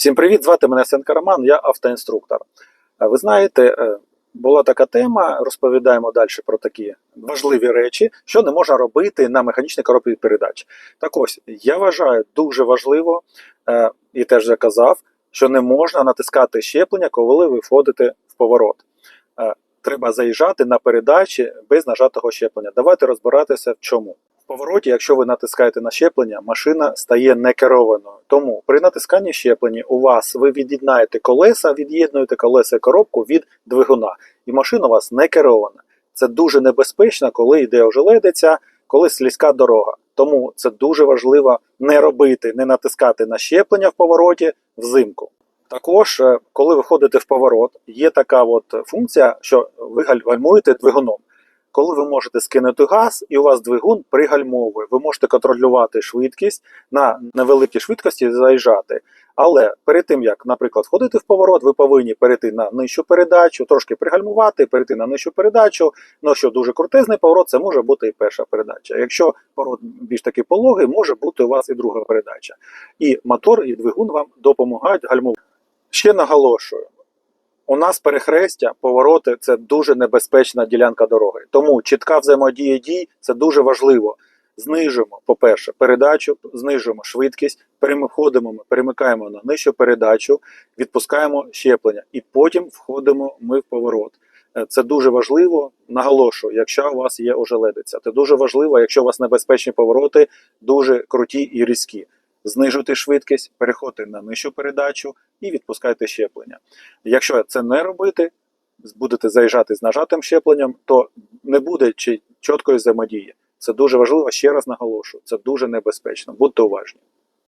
Всім привіт! Звати мене Сенка Роман, я автоінструктор. Е, Ви знаєте, е, була така тема, розповідаємо далі про такі важливі речі, що не можна робити на механічній коробці передач. Так ось, я вважаю дуже важливо, е, і теж вже казав, що не можна натискати щеплення, коли ви входите в поворот. Треба заїжджати на передачі без нажатого щеплення. Давайте розбиратися в чому. Повороті, якщо ви натискаєте на щеплення, машина стає некерованою. Тому при натисканні щеплення у вас ви від'єднаєте колеса, від'єднуєте колеса і коробку від двигуна, і машина у вас не керована. Це дуже небезпечно, коли йде ожеледиця, коли слізька дорога. Тому це дуже важливо не робити, не натискати на щеплення в повороті взимку. Також, е, коли ви входите в поворот, є така от функція, що ви гальмуєте двигуном. Коли ви можете скинути газ, і у вас двигун пригальмовує, ви можете контролювати швидкість на невеликій швидкості заїжджати. Але перед тим як, наприклад, входити в поворот, ви повинні перейти на нижчу передачу, трошки пригальмувати, перейти на нижчу передачу. Ну що дуже крутезний поворот, це може бути і перша передача. Якщо поворот більш такий пологий, може бути у вас і друга передача. І мотор, і двигун вам допомагають гальмувати. Ще наголошую. У нас перехрестя, повороти це дуже небезпечна ділянка дороги. Тому чітка взаємодія дій це дуже важливо. Знижуємо, по-перше, передачу, знижуємо швидкість, переходимо, ми перемикаємо на нижчу передачу, відпускаємо щеплення і потім входимо ми в поворот. Е, Це дуже важливо. Наголошую, якщо у вас є ожеледиця, це дуже важливо, якщо у вас небезпечні повороти, дуже круті і різкі. Знижуйте швидкість, переходьте на нижчу передачу і відпускайте щеплення. Якщо це не робити, будете заїжджати з нажатим щепленням, то не буде чіткої взаємодії. Це дуже важливо, ще раз наголошую, це дуже небезпечно. Будьте уважні.